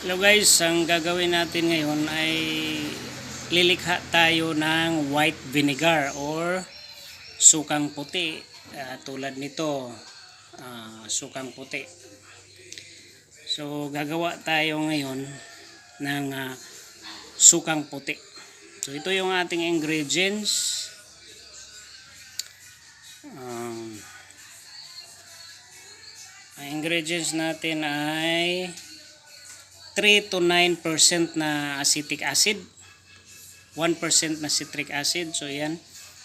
Hello guys, ang gagawin natin ngayon ay lilikha tayo ng white vinegar or sukang puti. Ah, tulad nito, ah, sukang puti. So gagawa tayo ngayon ng ah, sukang puti. So ito yung ating ingredients. Um, ang ingredients natin ay 3 to 9% na acetic acid, 1% na citric acid. So yan,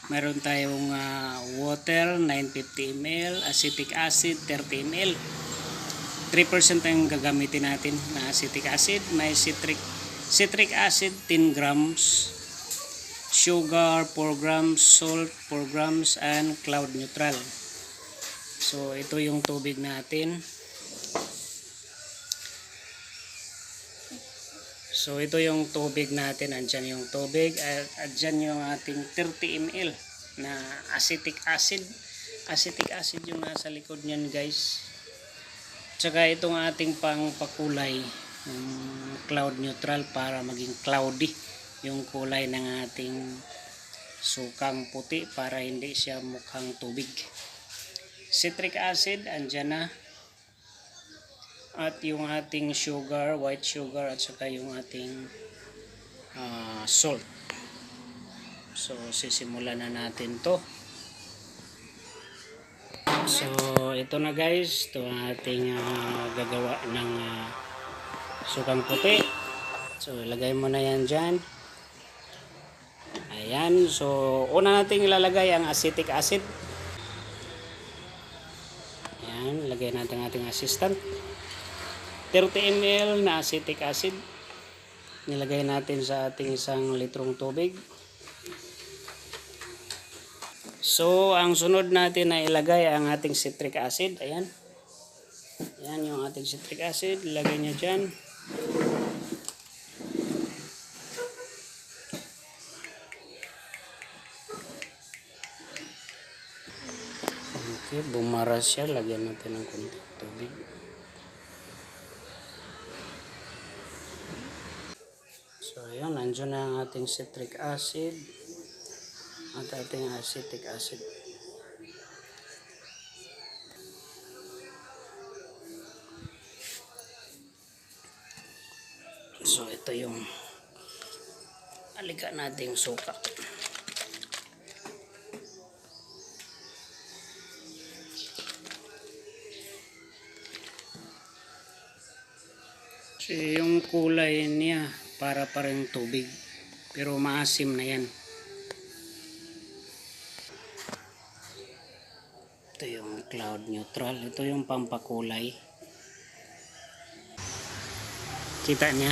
meron tayong ah, water 950 ml, acetic acid 30 ml. 3% ang gagamitin natin na acetic acid, may citric citric acid 10 grams, sugar 4 grams, salt 4 grams and cloud neutral. So ito yung tubig natin. So ito yung tubig natin, andyan yung tubig at andyan yung ating 30 ml na acetic acid. Acetic acid yung nasa likod niyan guys. Tsaka itong ating pangpakulay, yung cloud neutral para maging cloudy yung kulay ng ating sukang puti para hindi siya mukhang tubig. Citric acid, andyan na at yung ating sugar, white sugar at saka yung ating ah, salt. So sisimulan na natin to. So ito na guys, ito ang ating ah, gagawa ng ah, sukang puti. So ilagay mo na yan dyan. Ayan, so una nating ilalagay ang acetic acid. Ayan, lagay natin ating assistant. 30 ml na acetic acid. Nilagay natin sa ating isang litrong tubig. So, ang sunod natin na ilagay ang ating citric acid. Ayan. Ayan yung ating citric acid. Ilagay nyo dyan. Okay, bumaras siya. Lagyan natin ng konti tubig. So, ayun, nandiyan na ang ating citric acid at ating acetic acid. So, ito yung alika nating suka. Kasi yung kulay niya para parang tubig. Pero maasim na yan. Ito yung cloud neutral. Ito yung pampakulay. Kita niya?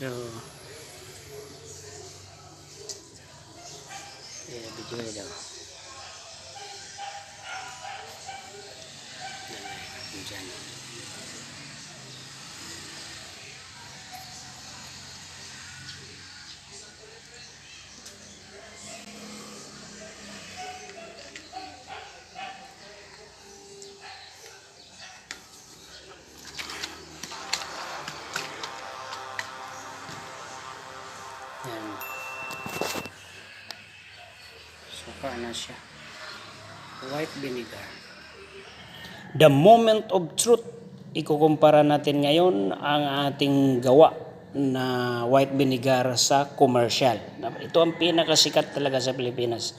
So, yeah, video daw. Diyan. Yan. Suka na siya. White vinegar. The moment of truth. Ikukumpara natin ngayon ang ating gawa na white vinegar sa commercial. Ito ang pinakasikat talaga sa Pilipinas.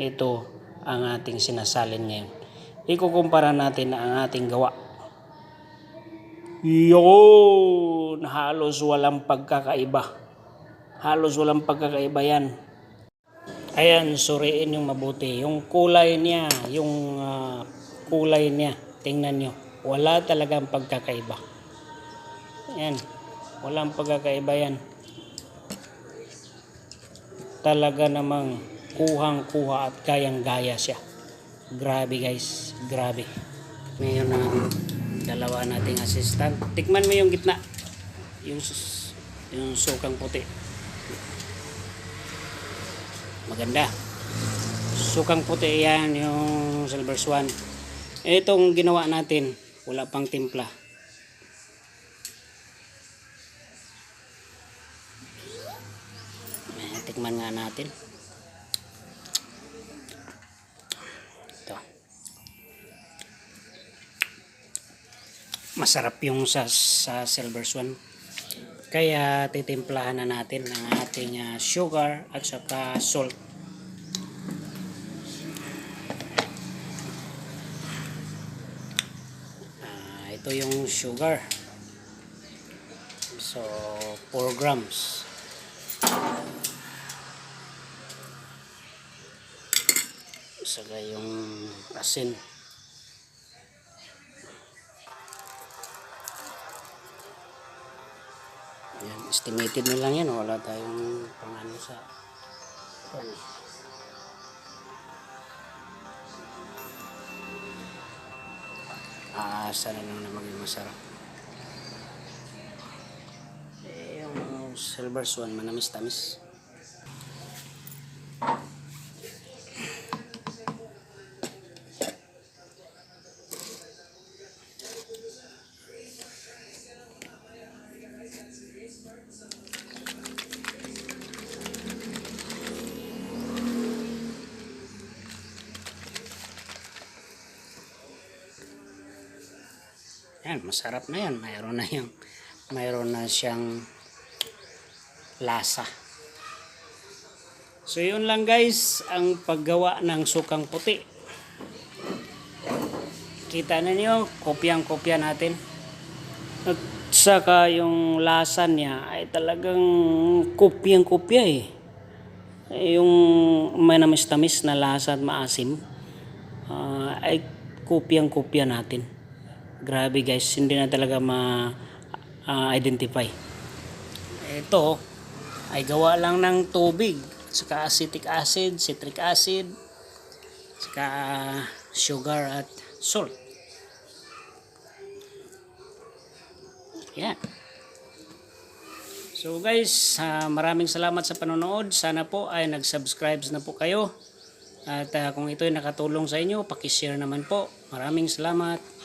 Ito ang ating sinasalin ngayon. Ikukumpara natin ang ating gawa. Yun! Halos walang pagkakaiba. Halos walang pagkakaiba yan. Ayan, suriin yung mabuti. Yung kulay niya, yung ah, kulay niya, tingnan nyo. Wala talagang pagkakaiba. Ayan, walang pagkakaiba yan. Talaga namang kuhang-kuha at kayang-gaya siya. Grabe guys, grabe. Ngayon ang dalawa nating assistant. Tikman mo yung gitna. Yung, yung sukang puti. Maganda. Sukang puti yan, yung silver swan. Itong ginawa natin, wala pang timpla. Tikman nga natin. Ito. Masarap yung sa, sa silver swan. Kaya titimplahan na natin ng ating ah, sugar at saka salt. Ito yung sugar. So, 4 grams. Saka yung asin. Yan, estimated na lang yan. Wala tayong pangano sa... Ano. Aasa na lang na maging masarap. Eh, yung silver swan, manamis-tamis. Yan, masarap na yan. Mayroon na yung, mayroon na siyang lasa. So yun lang guys, ang paggawa ng sukang puti. Kita na niyo, kopyang-kopya natin. At saka yung lasa niya ay talagang kopyang-kopya eh. Yung may namis-tamis na lasa at maasim ah, ay kopyang-kopya natin. Grabe guys, hindi na talaga ma-identify. Ito ay gawa lang ng tubig, saka acetic acid, citric acid, saka sugar at salt. Yan. So guys, ah, maraming salamat sa panonood. Sana po ay nag-subscribe na po kayo. At ah, kung ito ay nakatulong sa inyo, pakishare naman po. Maraming salamat.